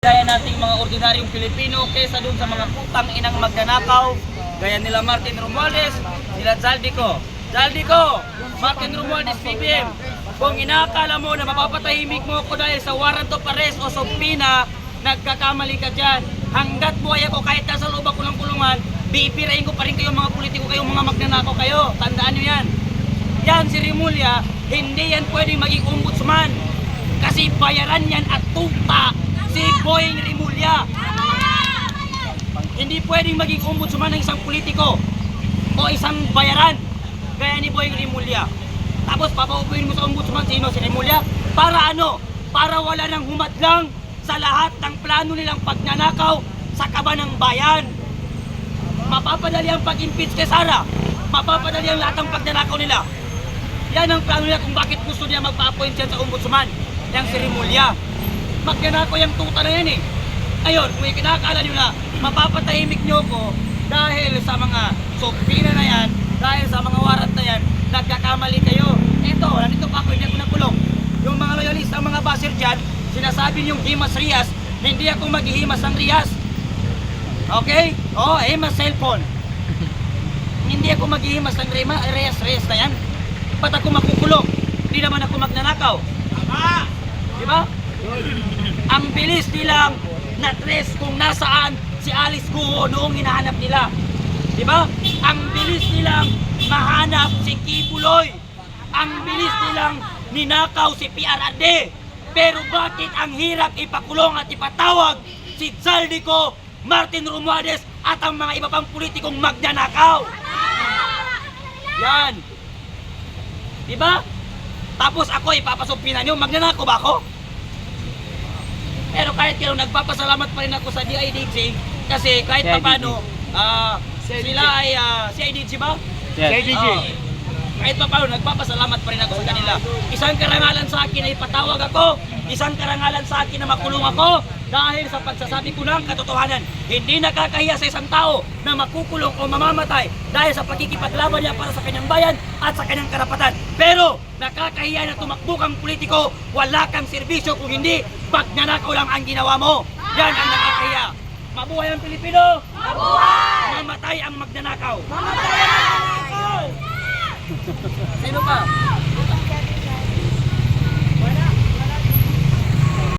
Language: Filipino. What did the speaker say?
Gaya nating mga ordinaryong Pilipino kesa dun sa mga putang inang magnanakaw. Gaya nila Martin Romualdez, nila Zaldico. Zaldico, Martin Romualdez, PBM. Kung inaakala mo na mapapatahimik mo ako dahil sa warrant of o subpoena, nagkakamali ka dyan. Hanggat buhay ako kahit nasa loob ako ng kulungan, biipirain ko pa rin kayo mga politiko kayong mga magnanakaw kayo. Tandaan nyo yan. Yan si Rimulya, hindi yan pwedeng maging ombudsman. Kasi bayaran yan at tuta si Boying Rimulya. Hindi pwedeng maging ombudsman ng isang politiko o isang bayaran gaya ni Boying Rimulya. Tapos papaupuin mo sa ombudsman sino si Rimulya? Para ano? Para wala nang humadlang sa lahat ng plano nilang pagnanakaw sa kaba ng bayan. Mapapadali ang pag-impeach kay Sara. Mapapadali ang lahat ng pagnanakaw nila. Yan ang plano nila kung bakit gusto niya magpa-appoint yan sa ombudsman. Yang si Rimulya. Magnanakaw yung tuta na yan eh. Ayun, kung ikinakala nyo na mapapatahimik nyo ko dahil sa mga sopina na yan, dahil sa mga warrant na yan, nagkakamali kayo. Ito, nandito pa ako, hindi ako nagkulong. Yung mga loyalista, mga basir dyan, sinasabi niyong Himas Rias, hindi ako maghihimas ng Rias. Okay? Oo, oh, Himas cellphone. hindi ako maghihimas ng Rima, Rias, Rias na yan. Ba't ako makukulong? Hindi naman ako magnanakaw. Tama! Di ba? Ang bilis nilang na-trace kung nasaan si Alice Guo noong hinahanap nila. Di ba? Ang bilis nilang mahanap si Kibuloy. Ang bilis nilang ninakaw si PRD. Pero bakit ang hirap ipakulong at ipatawag si Zaldico, Martin Romualdez at ang mga iba pang politikong magnanakaw? Yan. Di ba? Tapos ako ipapasumpinan nyo, magnanakaw ba ako? Pero kahit kailan nagpapasalamat pa rin ako sa DIDG kasi kahit pa paano ah, sila ay ah, CIDG ba? Yes. Oo. Kahit pa paano nagpapasalamat pa rin ako sa kanila. Isang karangalan sa akin ay patawag ako, isang karangalan sa akin na makulong ako dahil sa pagsasabi ko ng katotohanan. Hindi nakakahiya sa isang tao na makukulong o mamamatay dahil sa pagkikipaglaban niya para sa kanyang bayan at sa kanyang karapatan. Pero nakakahiya na tumakbo kang politiko, wala kang serbisyo kung hindi pagnanakaw lang ang ginawa mo. Yan ang nakakahiya. Mabuhay ang Pilipino! Mabuhay! Mamatay ang magnanakaw! Mamatay! Sino pa?